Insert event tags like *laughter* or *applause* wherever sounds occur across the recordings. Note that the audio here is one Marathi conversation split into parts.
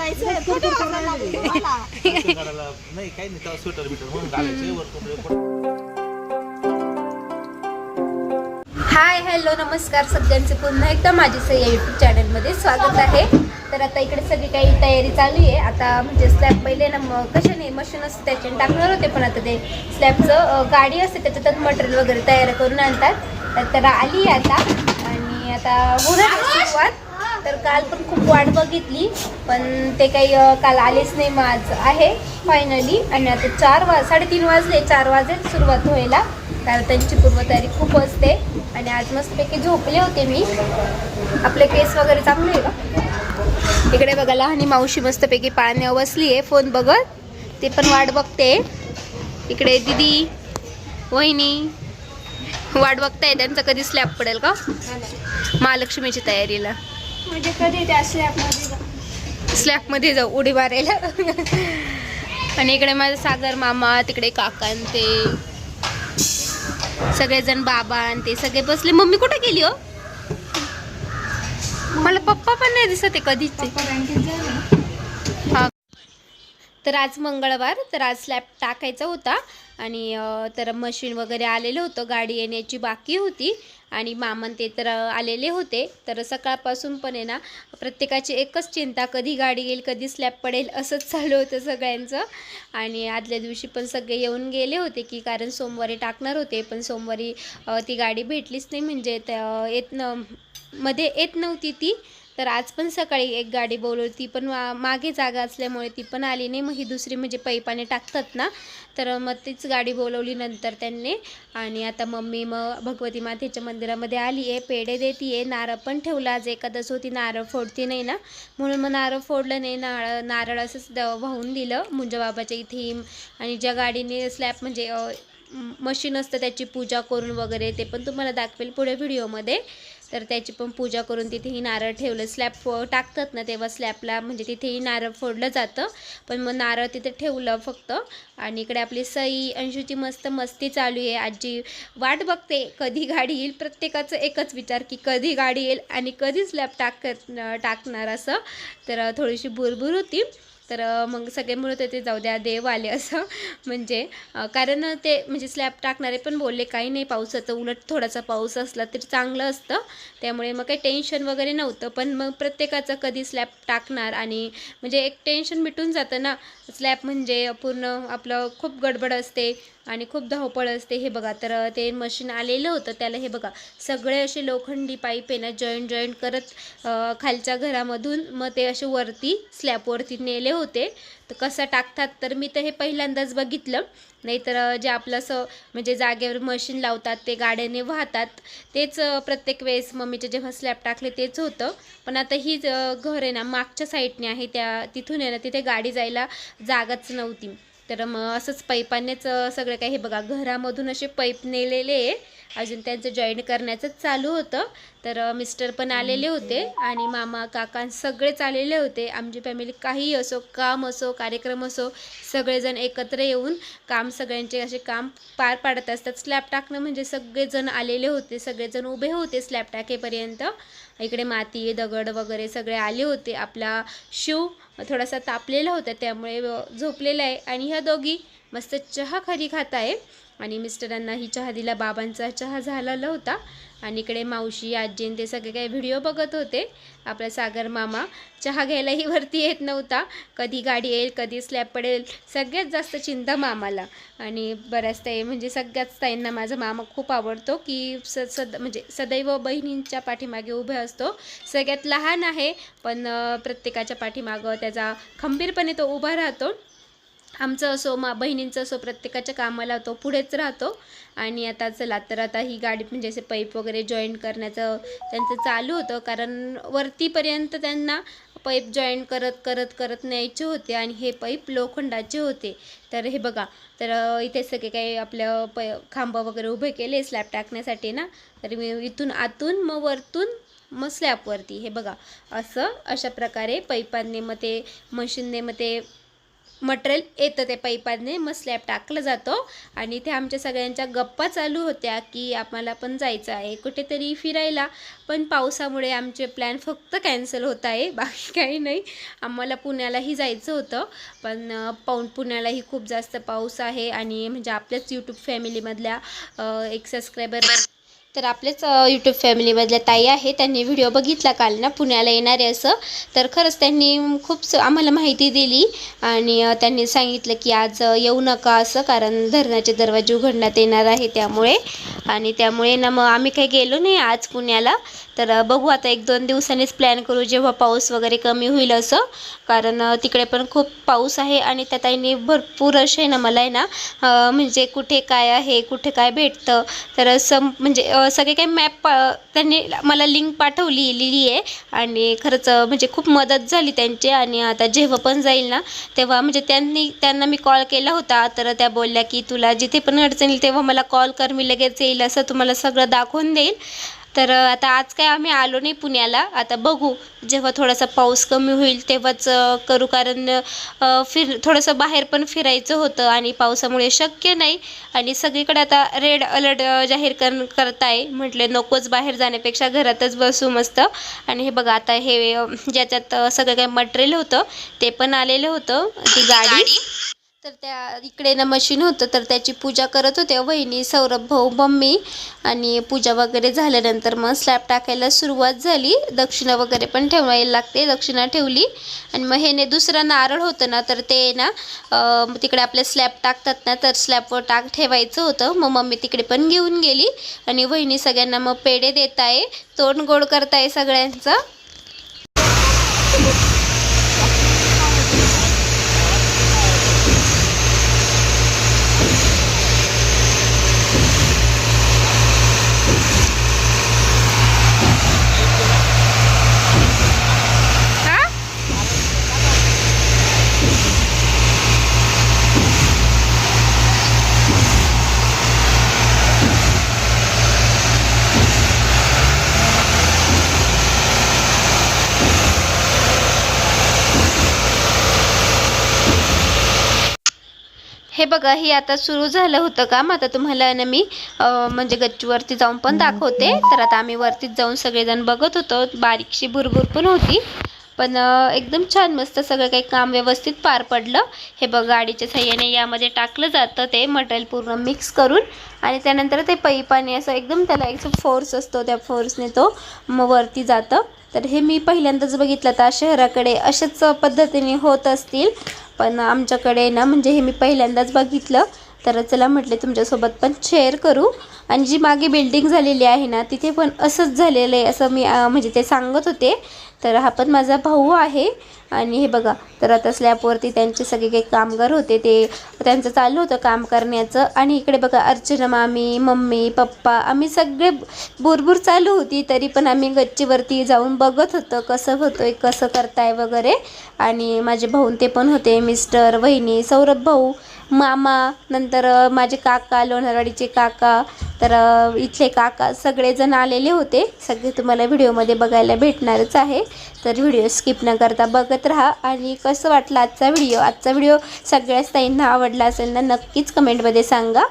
जायचंय फोटो काढायला लागले तुम्हाला. असं काढायला नाही काही नाही तेव्हा स्वेटर बिटर म्हणून घालायचे वरतून रेनकोट. हाय हॅलो नमस्कार सगळ्यांचे. पुन्हा एकदा माझे सह्या यूट्यूब चॅनलमध्ये स्वागत आहे. तर आता इकडे सगळी काही तयारी चालू आहे. आता म्हणजे स्लॅब पहिले ना मग कशाने मशीन असते त्याच्याने टाकणार होते पण आता ते स्लॅबचं गाडी असते त्याच्यातच मटेरियल वगैरे तयार करून आणतात. तर तर आली आहे आता. आणि आता होणार आहे सुरुवात. तर काल पण खूप वाट बघितली पण ते काही काल आलेच नाही मग आज आहे फायनली आणि आता चार वाज साडेतीन वाजले चार वाजेल सुरुवात व्हायला. कारण त्यांची पूर्वतयारी खूप असते. आणि आज मस्तपैकी झोपले होते मी. आपले केस वगैरे चांगले आहे का? इकडे बघा लहानी मावशी मस्तपैकी पाण्यावर बसली आहे फोन बघत. ते पण वाट बघते. इकडे दिदी वहिनी वाट बघताय त्यांचा कधी स्लॅब पडेल का? महालक्ष्मीची तयारीला. म्हणजे कधी त्या स्लॅबमध्ये स्लॅबमध्ये जाऊ उडी मारायला. आणि इकडे माझा सागर मामा तिकडे काका ते. सगळेजण बाबा आणि ते सगळे बसले. मम्मी कुठे गेली हो? मला पप्पा पण नाही दिसत आहे कधीच. हा. तर आज मंगळवार तर आज स्लॅब टाकायचा होता. आणि तर मशीन वगैरे आलेलं होतं गाडी येण्याची बाकी होती. आणि मामन ते तर आलेले होते. तर सकाळपासून पण आहे ना प्रत्येकाची एकच चिंता कधी गाडी येईल कधी स्लॅब पडेल असंच चालू होतं सगळ्यांचं. आणि आदल्या दिवशी पण सगळे येऊन गेले होते की कारण सोमवारी टाकणार होते पण सोमवारी ती गाडी भेटलीच नाही. म्हणजे त्या येत न मध्ये येत नव्हती ती. तर आज पण सकाळी एक गाडी बोलवली. ती पण मा- मागे जागा असल्यामुळे ती पण आली नाही. मग ही दुसरी म्हणजे पैपाने टाकतात ना तर मग तीच गाडी बोलवली नंतर त्यांनी. आणि आता मम्मी मग भगवती मातेच्या मंदिरामध्ये आली आहे. पेढे देते आहे नारळ पण ठेवला. आज एकादश होती. नारळ फोडती नाही ना. म्हणून मग नारळ फोडलं नाही. नारळ नारळ असंच द वाहून दिलं मुंजा बाबाच्या इथे. आणि ज्या गाडीने स्लॅब म्हणजे मशीन असतं त्याची पूजा करून वगैरे ते पण तुम्हाला दाखवेल पुढे व्हिडिओमध्ये. तर त्याची पण पूजा करून तिथेही नारळ ठेवलं. स्लॅब टाकतात ना तेव्हा स्लॅबला म्हणजे तिथेही नारळ फोडलं जातं. पण मग नारळ तिथे ठेवलं फक्त. आणि इकडे आपली सई अंशूची मस्त मस्ती चालू आहे. आजी वाट बघते कधी गाडी येईल. प्रत्येकाचं एकच विचार की कधी गाडी येईल आणि कधी स्लॅब टाक टाकणार असं. तर थोडीशी भुरभुर होती. तर मग सगळे म्हणत होते जाऊ द्या देव आले असं. *laughs* म्हणजे कारण ते म्हणजे स्लॅब टाकणारे पण बोलले काही नाही पावसाचं उलट थोडासा पाऊस असला तरी चांगलं असतं. त्यामुळे मग काही टेन्शन वगैरे नव्हतं. पण मग प्रत्येकाचं कधी स्लॅब टाकणार आणि म्हणजे एक टेन्शन मिटून जातं ना स्लॅब म्हणजे पूर्ण आपलं खूप गडबड असते आणि खूप धावपळ असते. हे बघा तर ते मशीन आलेलं होतं त्याला हे बघा. सगळे असे लोखंडी पाईप आहे ना जॉईंट जॉईंट करत खालच्या घरामधून मग ते असे वरती स्लॅबवरती नेले होते. तर कसं टाकतात तर मी तर हे पहिल्यांदाच बघितलं. नाहीतर जे आपलं असं म्हणजे जागेवर मशीन लावतात ते गाड्याने वाहतात तेच प्रत्येक वेळेस मम्मीचे जेव्हा स्लॅब टाकले तेच होतं. पण आता ही घर आहे ना मागच्या साईडने आहे त्या तिथून आहे ना तिथे गाडी जायला जागाच नव्हती. तर मग असंच पैपानेच सगळं काही हे बघा घरामधून असे पैप नेलेले. आहे अजून त्यांचं जॉईन करण्याचंच चालू होतं. तर मिस्टर पण आलेले होते आणि मामा काका सगळेच आलेले होते. आमची फॅमिली काही असो काम असो कार्यक्रम असो सगळेजण एकत्र येऊन काम सगळ्यांचे असे काम पार पाडत असतात. स्लॅब टाकणं म्हणजे सगळेजण आलेले होते सगळेजण उभे होते स्लॅब टाकेपर्यंत. इकडे माती दगड वगैरे सगळे आले होते. आपला शिव थोडासा तापलेला होता त्यामुळे झोपलेला आहे. आणि ह्या दोघी मस्त चहा खरी खात आहे आणि मिस्टरांना ही चहा दिला बाबांचा चहा झालेला होता. आणि इकडे मावशी आजीन ते सगळे काही व्हिडिओ बघत होते. आपला सागर मामा चहा घ्यायलाही वरती येत नव्हता. कधी गाडी येईल कधी स्लॅब पडेल सगळ्यात जास्त चिंता मामाला. आणि बऱ्याच ताई म्हणजे सगळ्याच ताईंना माझा मामा खूप आवडतो की स सद म्हणजे सदैव बहिणींच्या पाठीमागे उभे असतो. सगळ्यात लहान आहे पण प्रत्येकाच्या पाठीमागं त्याचा खंबीरपणे तो उभा राहतो. आमचं असो मा बहिणींचं असो प्रत्येकाच्या कामाला तो पुढेच राहतो. आणि आता चला तर आता ही गाडी म्हणजे असे पाईप वगैरे जॉईन करण्याचं त्यांचं चालू होतं. कारण वरतीपर्यंत त्यांना पाईप जॉईन करत करत करत न्यायचे होते. आणि हे पाईप लोखंडाचे होते. तर हे बघा तर इथे सगळे काही आपल्या प खांब वगैरे उभे केले स्लॅब टाकण्यासाठी ना. तर मी इथून आतून मग वरतून मग स्लॅबवरती हे बघा असं अशा प्रकारे पैपांनी मग ते मशीनने मग ते मटेरियल येतं ते पैपाने मग स्लॅब टाकलं जातो. आणि ते आमच्या सगळ्यांच्या गप्पा चालू होत्या की आम्हाला पण जायचं आहे. कुठेतरी फिरायला. पण पावसामुळे आमचे प्लॅन फक्त कॅन्सल होत आहे. *laughs* बाकी काही नाही. आम्हाला पुण्यालाही जायचं होतं. पण पाऊन पुण्यालाही खूप जास्त पाऊस आहे. आणि म्हणजे आपल्याच यूट्यूब फॅमिलीमधल्या एक सबस्क्रायबर तर आपलेच यूट्यूब फॅमिलीमधल्या ताई आहे त्यांनी व्हिडिओ बघितला काल ना पुण्याला येणार आहे असं. तर खरंच त्यांनी खूप स- आम्हाला माहिती दिली. आणि त्यांनी सांगितलं की आज येऊ नका असं कारण धरणाचे दरवाजे उघडण्यात येणार आहे त्यामुळे. आणि त्यामुळे ना मग आम्ही काही गेलो नाही आज पुण्याला. तर बघू आता एक दोन दिवसांनीच प्लॅन करू जेव्हा पाऊस वगैरे कमी होईल असं. कारण तिकडे पण खूप पाऊस आहे आणि त्या ताईंनी भरपूर असे ना मला आहे ना म्हणजे कुठे काय आहे कुठे काय भेटतं. तर असं म्हणजे सगळे काही मॅप त्यांनी मला लिंक पाठवली लिहिली आहे. आणि खरंच म्हणजे खूप मदत झाली त्यांची. आणि आता जेव्हा पण जाईल ना तेव्हा म्हणजे त्यांनी त्यांना मी कॉल केला होता. तर त्या बोलल्या की तुला जिथे पण अडचण येईल तेव्हा मला कॉल कर. मी लगेच येईल असं तुम्हाला सगळं दाखवून देईल. तर आता आज काय आम्ही आलो नाही पुण्याला. आता बघू. जेव्हा थोडासा पाऊस कमी होईल तेव्हाच करू. कारण फिर थोडंसं बाहेर पण फिरायचं होतं आणि पावसामुळे शक्य नाही. आणि सगळीकडे आता रेड अलर्ट जाहीर कर करताय. म्हटले नकोच बाहेर जाण्यापेक्षा घरातच बसू मस्त. आणि हे बघा आता हे ज्याच्यात सगळं काही मटेरियल होतं ते पण आलेलं होतं. ती गाडी. तर त्या इकडे ना मशीन होतं तर त्याची पूजा करत होत्या वहिनी सौरभ भाऊ मम्मी आणि पूजा वगैरे झाल्यानंतर मग स्लॅब टाकायला सुरुवात झाली. दक्षिणा वगैरे पण ठेवायला लागते. दक्षिणा ठेवली आणि मग हे दुसरा नारळ होतं ना तर ते ना तिकडे आपल्या स्लॅब टाकतात ना तर स्लॅबवर टाक ठेवायचं होतं. मग मम्मी तिकडे पण घेऊन गेली आणि वहिनी सगळ्यांना मग पेढे देत आहे तोंड गोड करताय सगळ्यांचं हा हे बघा हे आता सुरू झालं होतं काम. आता तुम्हाला ना मी म्हणजे गच्चीवरती जाऊन पण दाखवते. तर आता आम्ही वरतीच जाऊन सगळेजण बघत होतो. बारीकशी भुरभुर पण होती. पण एकदम छान मस्त सगळं काही काम व्यवस्थित पार पडलं. हे बघ गाडीच्या सहाय्याने यामध्ये टाकलं जातं ते मटेरियल पूर्ण मिक्स करून. आणि त्यानंतर ते पैपाने असं एकदम त्याला एक फोर्स असतो त्या फोर्सने तो मग वरती जातं. तर हे मी पहिल्यांदाच बघितलं. तर शहराकडे अशाच पद्धतीने होत असतील. पण आमच्याकडे ना म्हणजे हे मी पहिल्यांदाच बघितलं. तर चला म्हटले तुमच्यासोबत पण शेअर करू. आणि जी मागे बिल्डिंग झालेली आहे ना तिथे पण असंच झालेलं आहे असं मी म्हणजे ते सांगत होते. तर हा पण माझा भाऊ आहे. आणि हे बघा तर आता स्लॅबवरती त्यांचे सगळे काही कामगार होते. ते त्यांचं चालू होतं काम करण्याचं. आणि इकडे बघा अर्चना मामी मम्मी पप्पा आम्ही सगळे बुरबुर चालू होती. तरी पण आम्ही गच्चीवरती जाऊन बघत होतं कसं होतोय कसं करताय वगैरे. आणि माझे भाऊ ते पण होते मिस्टर वहिनी सौरभ भाऊ मामा नंतर माझे काका लोणारवाडीचे काका तर इथले काका सगळेजण आलेले होते. सगळे तुम्हाला व्हिडिओमध्ये बघायला भेटणारच आहे. तर व्हिडिओ स्किप न करता बघत राहा. आणि कसं वाटलं आजचा व्हिडिओ? आजचा व्हिडिओ सगळ्याच ताईंना आवडला असेल ना नक्कीच कमेंटमध्ये सांगा.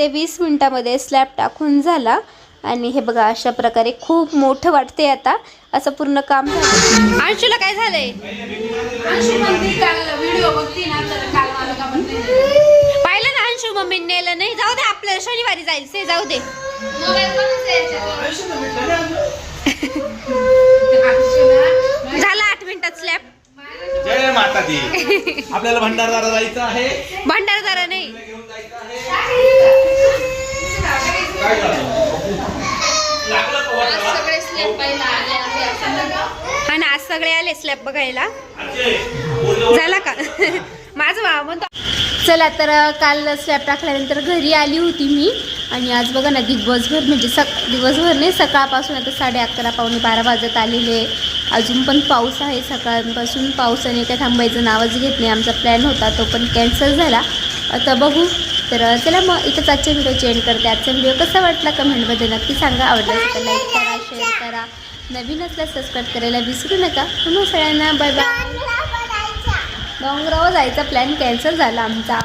ते वीस मिनटामध्ये स्लॅब टाकून झाला. आणि हे बघा अशा प्रकारे खूप मोठं वाटते आता. असं पूर्ण काम झालं. अंशूला काय झालंय? पाहिलं ना अंशू मम्मी नेलं नाही. जाऊ दे आपल्याला शनिवारी जाईल. से जाऊ दे. *laughs* झालं आठ मिनिटात स्लॅब जय माता दी *laughs* आपल्याला भंडारदारा जायचं आहे. भंडारदारा नाही घेऊन जायचं आहे काय झालं? लागलं का वाटायला? हा ना आज सगळे आले स्लॅब बघायला. झाला का? *laughs* माझं भाव म्हणतो चला तर काल स्लॅब टाकल्यानंतर घरी आली होती मी. आणि आज बघा ना दिवसभर म्हणजे सक दिवसभर नाही सकाळपासून आता साडे अकरा पावणे बारा वाजत आलेले अजून पण पाऊस आहे. सकाळपासून पावसाने काय थांबायचं नावच घेत नाही. आमचा प्लॅन होता तो पण कॅन्सल झाला. आता बघू. तर चला मग इथंच आजच्या व्हिडिओ चेंज करते. आजचा व्हिडिओ कसा वाटला? कमेंटमध्ये नक्की सांगा. आवडला तर लाईक करा शेअर करा. नवीन असल्यास सबस्क्राईब करायला विसरू नका. पुन्हा सगळ्यांना बाय बाय डोंगरावर जायचा प्लॅन कॅन्सल झाला आमचा.